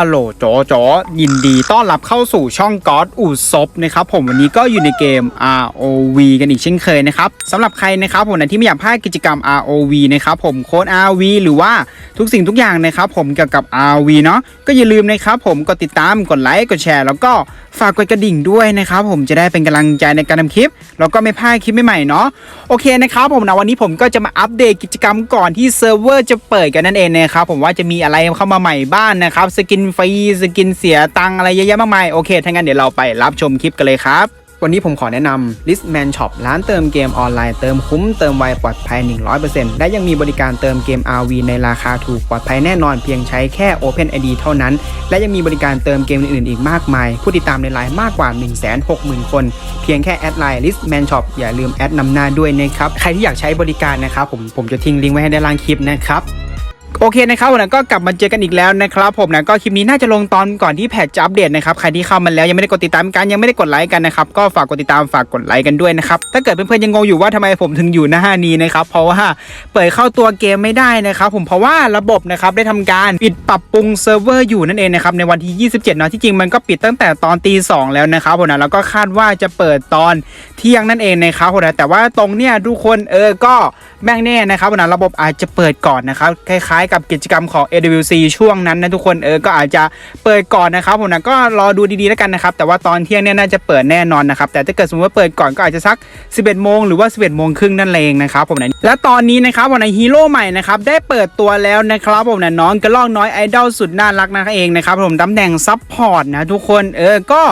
ฮัลโหลจอจอยินดีต้อนรับเข้าสู่ช่องก๊อตอูซบนะครับผมวันนี้ก็อยู่ในเกม ROV กันอีกเช่นเคยนะครับสำหรับใครนะครับผมที่ไม่อยากพลาดกิจกรรม ROV นะครับผมโค้ด ROV หรือว่าทุกสิ่งทุกอย่างนะครับผมเกี่ยวกับ ROV เนาะก็อย่าลืมนะครับผมกดติดตามกดไลค์กดแชร์แล้วก็ ฝากกดกระดิ่งด้วยนะครับผมจะได้เป็นกำลังใจในการทำคลิป แล้วก็ไม่พลาดคลิปใหม่ๆเนาะโอเคนะครับผมนะวันนี้ผมก็จะมาอัปเดตกิจกรรมก่อนที่เซิร์ฟเวอร์จะเปิดกันนั่นเองนะครับผมว่าจะมีอะไรเข้ามาใหม่บ้านนะครับ สกินฟรีสกินเสียตังอะไรเยอะแยะมากมายโอเคถ้างั้นเดี๋ยวเราไปรับชมคลิปกันเลยครับ วันนี้ผมขอแนะนำ Listman Shop ร้านเติมเกมออนไลน์เติมคุ้มเติมไวปลอดภัย 100%และยังมีบริการเติมเกม RV ในราคาถูกปลอดภัยแน่นอนเพียงใช้แค่ Open ID เท่านั้น และยังมีบริการเติมเกมอื่นๆอีกมากมาย ผู้ติดตามในไลน์มากกว่า 160,000 คน เพียงแค่แอดไลน์ Listman Shop อย่าลืมแอดนำหน้าด้วยนะครับ ใครที่อยากใช้บริการนะครับผมผมจะทิ้งลิงก์ไว้ให้ด้านล่างคลิปนะครับ โอเคนะครับผมนะก็กลับมาเจอกันอีกแล้วนะครับ ผมนะก็คลิปนี้น่าจะลงตอนก่อนที่แพทจะอัปเดตนะครับใครที่เข้ามาแล้วยังไม่ได้กดติดตามกันยังไม่ได้กดไลค์กันนะครับก็ฝากกดติดตามฝากกดไลค์กันด้วยนะครับถ้าเกิดเพื่อนๆยังงงอยู่ว่าทำไมผมถึงอยู่หน้านี้นะครับเพราะว่าเปิดเข้าตัวเกมไม่ได้นะครับ ผมเพราะว่าระบบนะครับได้ทำการปิดปรับปรุงเซิร์ฟเวอร์อยู่นั่นเองนะครับในวันที่ 27เนาะที่จริงมันก็ปิดตั้งแต่ตอนตีสองแล้วนะครับผมนะแล้วก็คาดว่าจะเปิดตอนเที่ยงนั่นเองนะครับผมนะแต่ว่าตรงเนี้ยทุกคนเออก็แม่งแน่นะครับผมนะระบบอาจจะเปิดก่อนนะครับคล้ายกับกิจกรรมของ AWC ช่วงนั้นนะทุกคนเออก็อาจจะเปิดก่อนนะครับผมนะก็รอดูดีๆแล้วกันนะครับแต่ว่าตอนเที่ยงเนี่ยน่าจะเปิดแน่นอนนะครับแต่ถ้าเกิดสมมติว่าเปิดก่อนก็อาจจะสัก 11 โมงหรือว่า 11 โมงครึ่งนั่นเองนะครับผมนะและตอนนี้นะครับผมนะฮีโร่ใหม่นะครับได้เปิดตัวแล้วนะครับผมนะน้องกระลอกน้อยไอดอลสุดน่ารักนั่นเองนะครับผมตำแหน่งซับพอร์ตนะทุกคนเออก็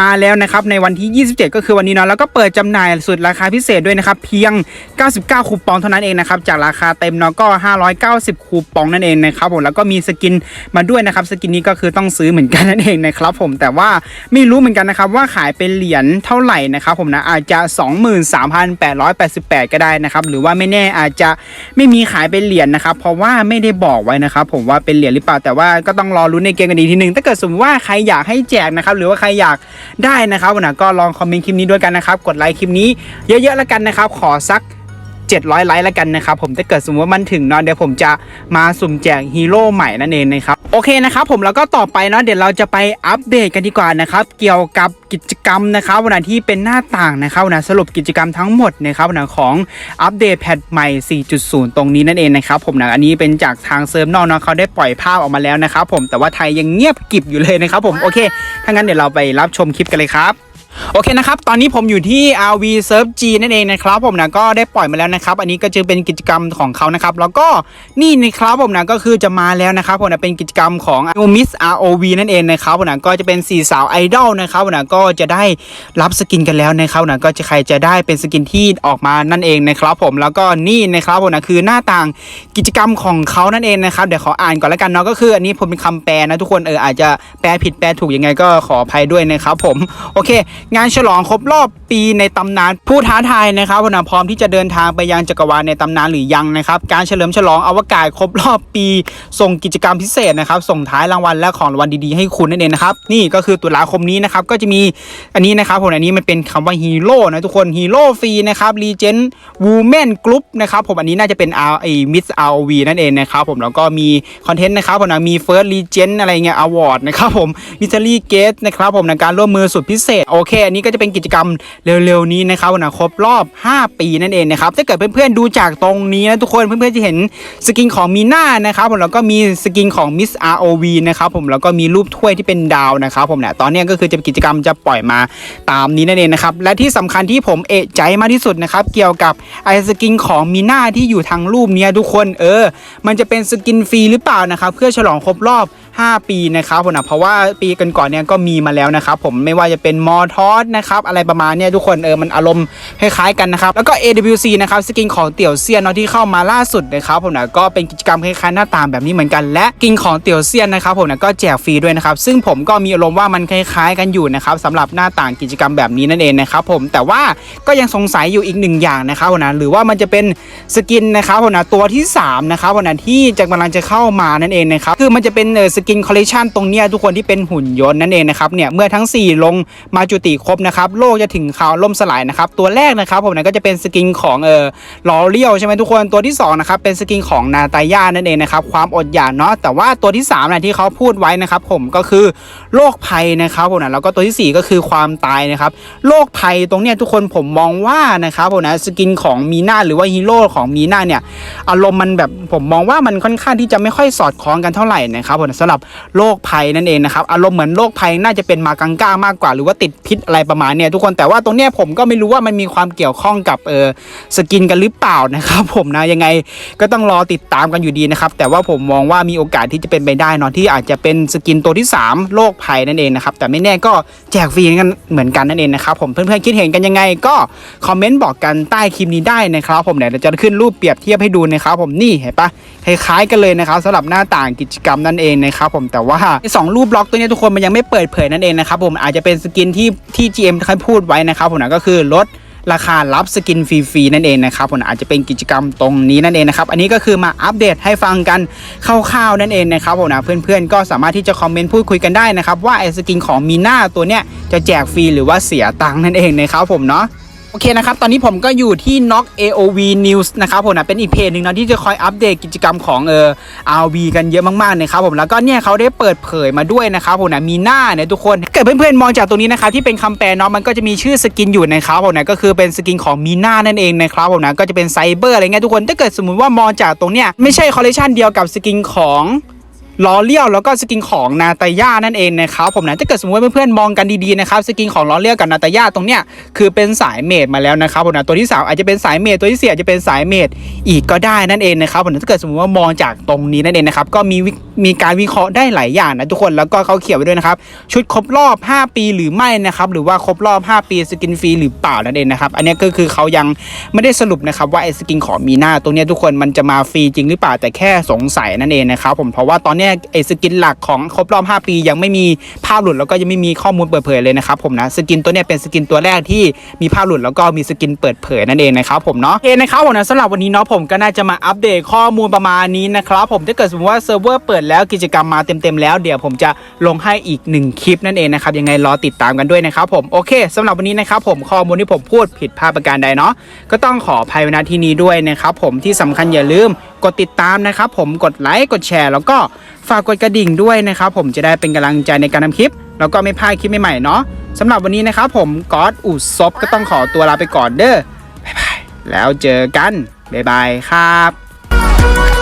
มาแล้วนะครับในวันที่ 27 ก็คือวันนี้เนาะแล้วก็เปิดจำหน่ายสุดราคาพิเศษด้วยนะครับเพียง 99 คูปองเท่านั้นเองนะครับจากราคาเต็มเนาะก็ 590 คูปองนั่นเองนะครับผมแล้วก็มีสกินมาด้วยนะครับสกินนี้ก็คือต้องซื้อเหมือนกันนั่นเองนะครับผมแต่ว่าไม่รู้เหมือนกันนะครับว่าขายเป็นเหรียญเท่าไหร่นะครับผมนะอาจจะ 23,888 ก็ได้นะครับหรือว่าไม่แน่อาจจะไม่มีขายเป็นเหรียญนะครับเพราะว่าไม่ได้บอกไว้นะครับผมว่าเป็นเหรียญหรือเปล่าแต่ว่าก็ต้องรอรุ้นในเกมกันอีกทีหนึ่งถ้าเกิดสมมติว่าใครอยากให้แจกนะครับหรือว่าใครอยากได้นะครับวันหน้าก็ลองคอมเมนต์คลิปนี้ด้วยกันนะครับ กดไลค์คลิปนี้เยอะๆแล้วกันนะครับ ขอสัก 700 ไลค์แล้วกันนะครับผมถ้าเกิดสมมติว่ามันถึงเนาะเดี๋ยวผมจะมาสุ่มแจกฮีโร่ใหม่นั่นเองนะครับโอเคนะครับผมแล้วก็ต่อไปเนาะเดี๋ยวเราจะไปอัปเดตกันดีกว่านะครับเกี่ยวกับกิจกรรมนะครับวันนั้นที่เป็นหน้าต่างนะครับวันนั้นสรุปกิจกรรมทั้งหมดนะครับวันนั้นของอัปเดตแพทใหม่ 4.0 ตรงนี้นั่นเองนะครับผมนะอันนี้เป็นจากทางเซิร์ฟนอกเนาะเขาได้ปล่อยภาพออกมาแล้วนะครับผมแต่ว่าไทยยังเงียบกิบอยู่เลยนะครับผมโอเคถ้างั้นเดี๋ยวเราไปรับชมคลิปกันเลยครับ โอเคนะครับ ตอนนี้ผมอยู่ที่ RV Surf G นั่นเองนะครับ ผมนะก็ได้ปล่อยมาแล้วนะครับ อันนี้ก็จะเป็นกิจกรรมของเขานะครับ แล้วก็นี่นะครับผมนะก็คือจะมาแล้วนะครับผมนะเป็นกิจกรรมของ Miss ROV นั่นเองนะครับผมนะก็จะเป็นสี่สาวไอดอลนะครับผมนะก็จะได้รับสกินกันแล้วนะครับนะก็จะใครจะได้เป็นสกินที่ออกมานั่นเองนะครับ ผมแล้วก็นี่นะครับผมนะคือหน้าต่างกิจกรรมของเขานั่นเองนะครับเดี๋ยวขออ่านก่อนแล้วกันเนาะก็คืออันนี้ผมเป็นคำแปลนะทุกคนเอออาจจะแปลผิดแปลถูกยังไงก็ขออภัยด้วยนะครับผมโอเคงานฉลองครบรอบปีในตำนานผู้ท้าทายนะครับผมนะพร้อมที่จะเดินทางไปยังจักรวาลในตำนานหรือยังนะครับการเฉลิมฉลองอวกาศครบรอบปี ส่งกิจกรรมพิเศษนะครับส่งท้ายรางวัลและของรางวัลดีๆให้คุณนั่นเองนะครับนี่ก็คือตุลาคมนี้นะครับก็จะมีอันนี้นะครับผมอันนี้มันเป็นคำว่าฮีโร่นะทุกคนฮีโร่ฟรีนะครับรีเจนวูแมนกรุ๊ปนะครับผมอันนี้น่าจะเป็น R ไอมิส ROV นั่นเองนะครับผมแล้วก็มีคอนเทนต์นะครับผมนะมีเฟิร์สรีเจนอะไรเงี้ยอวอร์ดนะครับผมมิส t รี่เกตนะครับผมในการร่วมมือสุดพิเศษโอเคอันนี้ก็จะเป็นกิจกรรมเร็วๆนี้นะครับวันนะครบรอบ 5 ปีนั่นเองนะครับถ้าเกิดเพื่อนๆดูจากตรงนี้นะทุกคนเพื่อนๆจะเห็นสกินของมีน่านะครับผมแล้วก็มีสกินของมิส ROV นะครับผมแล้วก็มีรูปถ้วยที่เป็นดาวนะครับผมเนี่ยตอนนี้ก็คือจะกิจกรรมจะปล่อยมาตามนี้นั่นเองนะครับและที่สำคัญที่ผมเอะใจมากที่สุดนะครับเกี่ยวกับไอสกินของมีน่าที่อยู่ทางรูปเนี้ยทุกคนเออ มันจะเป็นสกินฟรีหรือเปล่านะครับเพื่อฉลองครบรอบ 5 ปีนะครับผมนะเพราะว่าปีกันก่อนๆเนี่ยก็มีมาแล้วนะครับผมไม่ว่าจะเป็นมอทอสนะครับอะไรประมาณเนี่ยทุกคนเออมันอารมณ์คล้ายๆกันนะครับแล้วก็ AWC นะครับสกินของเตี่ยวเซียนเนาะที่เข้ามาล่าสุดนะครับผมนะก็เป็นกิจกรรมคล้ายๆหน้าตาแบบนี้เหมือนกันและกินของเตี่ยวเซียนนะครับผมนะก็แจกฟรีด้วยนะครับซึ่งผมก็มีอารมณ์ว่ามันคล้ายๆกันอยู่นะครับสำหรับหน้าต่างกิจกรรมแบบนี้นั่นเองนะครับผมแต่ว่าก็ยังสงสัยอยู่อีกหนึ่งอย่างนะครับผมนะหรือว่ามันจะเป็นสกินนะครับผมนะตัวที่สามนะครับผมนะที่จะกำลังจะเข้ามานั่นเองนะครับคือมันจะเป็นสกิินคอลเลคชันตรงเนี้ยทุกคนที่เป็นหุ่นยนต์นั่นเองนะครับเนี่ยเมื่อทั้ง 4 ลงมาจุติครบนะครับโลกจะถึงข่าวล่มสลายนะครับตัวแรกนะครับผมนะก็จะเป็นสกินของเออลอเรียวใช่ไหมทุกคนตัวที่สองนะครับเป็นสกินของนาตาย่านั่นเองนะครับความอดอยากเนาะแต่ว่าตัวที่3นะที่เขาพูดไว้นะครับผมก็คือโรคภัยนะครับผมนะแล้วก็ตัวที่สี่ก็คือความตายนะครับโรคภัยตรงเนี้ยทุกคนผมมองว่านะครับผมนะสกินของมีนาหรือว่าฮีโร่ของมีนาเนี่ยอารมณ์มันแบบผมมองว่ามันค่อนข้างที่จะไม่ค่อยสอดคล้องกันเท่าไหร่นะครับผมสำหรับโรคภัยนั่นเองนะครับอารมณ์เหมือนโรคภัยน่าจะเป็นมากังก้ามากกว่า หรือว่าติดพิษอะไรประมาณเนี่ยทุกคนแต่ว่าตรงเนี้ยผมก็ไม่รู้ว่ามันมีความเกี่ยวข้องกับเออสกินกันหรือเปล่านะครับผมนะยังไงก็ต้องรอติดตามกันอยู่ดีนะครับแต่ว่าผมมองว่ามีโอกาสที่จะเป็นไปได้นอะที่อาจจะเป็นสกินตัวที่ 3โรคภัยนั่นเองนะครับแต่ไม่แน่ก็แจกฟรีกันเหมือนกันนั่นเองนะครับผมเพื่อนๆคิดเห็นกันยังไงก็คอมเมนต์บอกกันใต้คลิปนี้ได้นะครับผมเดี๋ยวเราจะขึ้นรูปเปรียบเทียบให้ดูนะครับผมนี่เห็นปะคล้ายๆกันเลยนะครับสำหรับหน้าต่างกิจกรรมนั่นเองนะครับครับผมแต่ว่าสองรูปบล็อกตัวนี้ทุกคนมันยังไม่เปิดเผยนั่นเองนะครับผมอาจจะเป็นสกินที่ที่ GM เคยพูดไว้นะครับผมนะก็คือลดราคารับสกินฟรีๆนั่นเองนะครับผมอาจจะเป็นกิจกรรมตรงนี้นั่นเองนะครับอันนี้ก็คือมาอัปเดตให้ฟังกันคร่าวๆนั่นเองนะครับผมนะเพื่อนๆก็สามารถที่จะคอมเมนต์พูดคุยกันได้นะครับว่าไอ้สกินของมีหน้าตัวเนี้ยจะแจกฟรีหรือว่าเสียตังค์นั่นเองนะครับผมเนาะ โอเคนะครับ ตอนนี้ผมก็อยู่ที่ Knock AOV News นะครับผมนะเป็นอีกเพจหนึ่งนะที่จะคอยอัปเดตกิจกรรมของเออ RV กันเยอะมากๆนะครับผมแล้วก็เนี่ยเขาได้เปิดเผยมาด้วยนะครับผมนะมีหน้าเนี่ยทุกคนถ้าเกิดเพื่อนๆมองจากตรงนี้นะครับที่เป็นคำแปลเนาะมันก็จะมีชื่อสกินอยู่นะครับผมนะก็คือเป็นสกินของมีหน้านั่นเองนะครับผมนะก็จะเป็นไซเบอร์อะไรเงี้ยทุกคนถ้าเกิดสมมุติว่ามองจากตรงเนี้ยไม่ใช่คอลเลคชันเดียวกับสกินของ ล้อเลี้ยวแล้วก็สกินของนาตาย่านั่นเองนะครับผมนะถ้าเกิดสมมติว่าเพื่อนๆมองกันดีๆนะครับสกินของล้อเลี้ยวกับนาตาย่าตรงเนี้ยคือเป็นสายเมดมาแล้วนะครับผมนะตัวที่สามอาจจะเป็นสายเมดตัวที่สี่อาจจะเป็นสายเมดอีกก็ได้นั่นเองนะครับผมนะถ้าเกิดสมมติว่ามองจากตรงนี้นั่นเองนะครับก็มีมีการวิเคราะห์ได้หลายอย่างนะทุกคนแล้วก็เขาเขียนไว้ด้วยนะครับชุดครบรอบ 5 ปีหรือไม่นะครับหรือว่าครบรอบ 5 ปีสกินฟรีหรือเปล่านั่นเองนะครับอันนี้ก็คือเขายังไม่ได้สรุปนะครับว่าไอ้สกินของมีหน้าตรงเนี้ยทุกคนมันจะมาฟรีจริงหรือเปล่าแต่แค่สงสัยนั่นเองนะครับผมเพราะว่าตอนเนี้ยไอ้สกินหลักของครบรอบ 5 ปี ยังไม่มีภาพหลุดแล้วก็ยังไม่มีข้อมูลเปิดเผยเลยนะครับผมนะสกินตัวเนี้ยเป็นสกินตัวแรกที่มีภาพหลุดแล้วก็มีสกินเปิดเผยนั่นเองนะครับผมเนาะโอเคนะครับผมนะสำหรับวันนี้เนาะผมก็น่าจะมาอัปเดตข้อมูลประมาณนี้นะครับผมถ้าเกิดสมมติว่าเซิร์ฟเวอร์เปิดแล้วกิจกรรมมาเต็มๆแล้วเดี๋ยวผมจะลงให้อีกหนึ่งคลิปนั่นเองนะครับยังไงรอติดตามกันด้วยนะครับผมโอเคสำหรับวันนี้นะครับผมข้อมูลที่ผมพูดผิดพลาดประการใดเนาะก็ต้องขออภัยณที่นี้ด้วยนะครับผมที่สำคัญอย่าลืม กดติดตามนะครับ ผมกดไลค์กดแชร์ แล้วก็ฝากกดกระดิ่งด้วยนะครับ ผมจะได้เป็นกำลังใจในการทำคลิป แล้วก็ไม่พลาดคลิปใหม่ๆเนาะสำหรับวันนี้นะครับผมก๊อตอุศบก็ต้องขอตัวลาไปก่อนเด้อบ๊ายบายแล้วเจอกันบ๊ายบายครับ